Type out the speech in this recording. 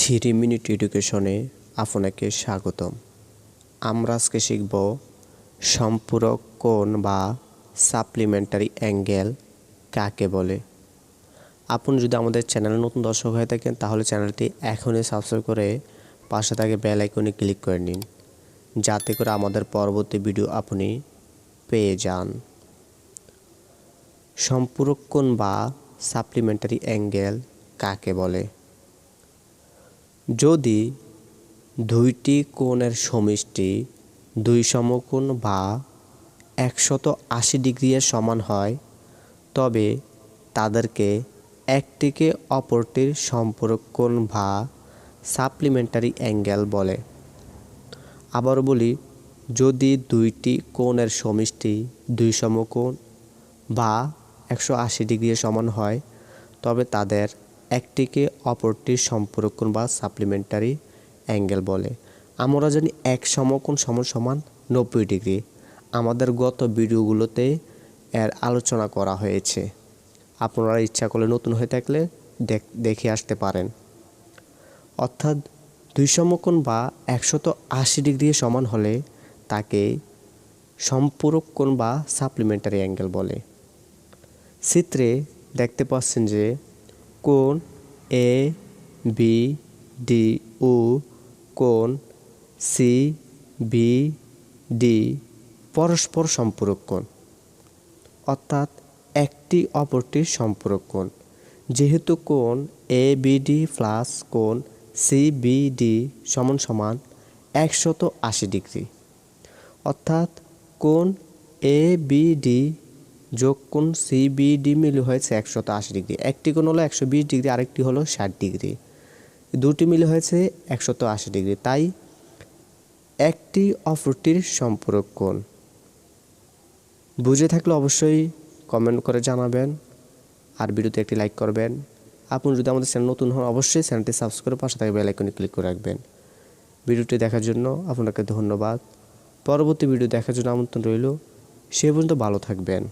Three minute এডুকেশনে আপনাকে স্বাগতম। আমরা আজকে শিখব সম্পূরক কোণ বা সাপ্লিমেন্টারি অ্যাঙ্গেল কাকে বলে। আপনি যদি আমাদের চ্যানেলে নতুন দর্শক হয়ে থাকেন, তাহলে চ্যানেলটি এখনই সাবস্ক্রাইব করে পাশে থাকে বেল আইকনে ক্লিক করে নিন, যাতে করে আমাদের পরবর্তী ভিডিও আপনি পেয়ে যান। সম্পূরক কোণ বা সাপ্লিমেন্টারি অ্যাঙ্গেল কাকে বলে? যদি দুইটি কোণের সমষ্টি দুই সমকোণ বা একশত আশি ডিগ্রি এর সমান হয়, তবে তাদেরকে একটিকে অপরটির সম্পর্ক কোণ বা সাপ্লিমেন্টারি অ্যাঙ্গেল বলে। আবার বলি, যদি দুইটি কোণের সমষ্টি দুই সমকোণ বা একশো আশি ডিগ্রি সমান হয়, তবে তাদের একটিকে অপরটির সম্পূরক কোণ বা সাপ্লিমেন্টারি অ্যাঙ্গেল বলে। আমরা জানি এক সমকোণ সমান সমান নব্বই ডিগ্রি। আমাদের গত ভিডিওগুলোতে এর আলোচনা করা হয়েছে। আপনারা ইচ্ছা করলে নতুন হয়ে থাকলে দেখ- আসতে পারেন। অর্থাৎ দুই সমকোণ বা একশত আশি ডিগ্রি সমান হলে তাকে সম্পূরক কোণ বা সাপ্লিমেন্টারি অ্যাঙ্গেল বলে। চিত্রে দেখতে পাচ্ছেন যে কোণ এ, বি, ডি ও কোণ সি, বি, ডি, পরস্পর সম্পূরক কোণ। অর্থাৎ একটি অপরটির সম্পূরক কোণ। যেহেতু কোণ এ বিডি প্লাস কোণ সি বিডি সমান সমান একশত আশি ডিগ্রি। অর্থাৎ কোণ এ বিডি যোগ কোণ সি বিডি মিলে হয়েছে একশত আশি ডিগ্রি। একটি কোণ হলো একশো বিশ ডিগ্রি, আরেকটি হলো ষাট ডিগ্রি। দুটি মিলে হয়েছে একশত আশি ডিগ্রি। তাই একটি অপরটির সম্পূরক কোণ। বুঝে থাকলে অবশ্যই কমেন্ট করে জানাবেন আর ভিডিওতে একটি লাইক করবেন। আপনি যদি আমাদের চ্যানেল নতুন হন, অবশ্যই চ্যানেলটি সাবস্ক্রাইব করে পাশে থাকা বেল ক্লিক করে রাখবেন। ভিডিওটি দেখার জন্য আপনাকে ধন্যবাদ। পরবর্তী ভিডিও দেখার জন্য আমন্ত্রণ রইল। সে পর্যন্ত ভালো থাকবেন।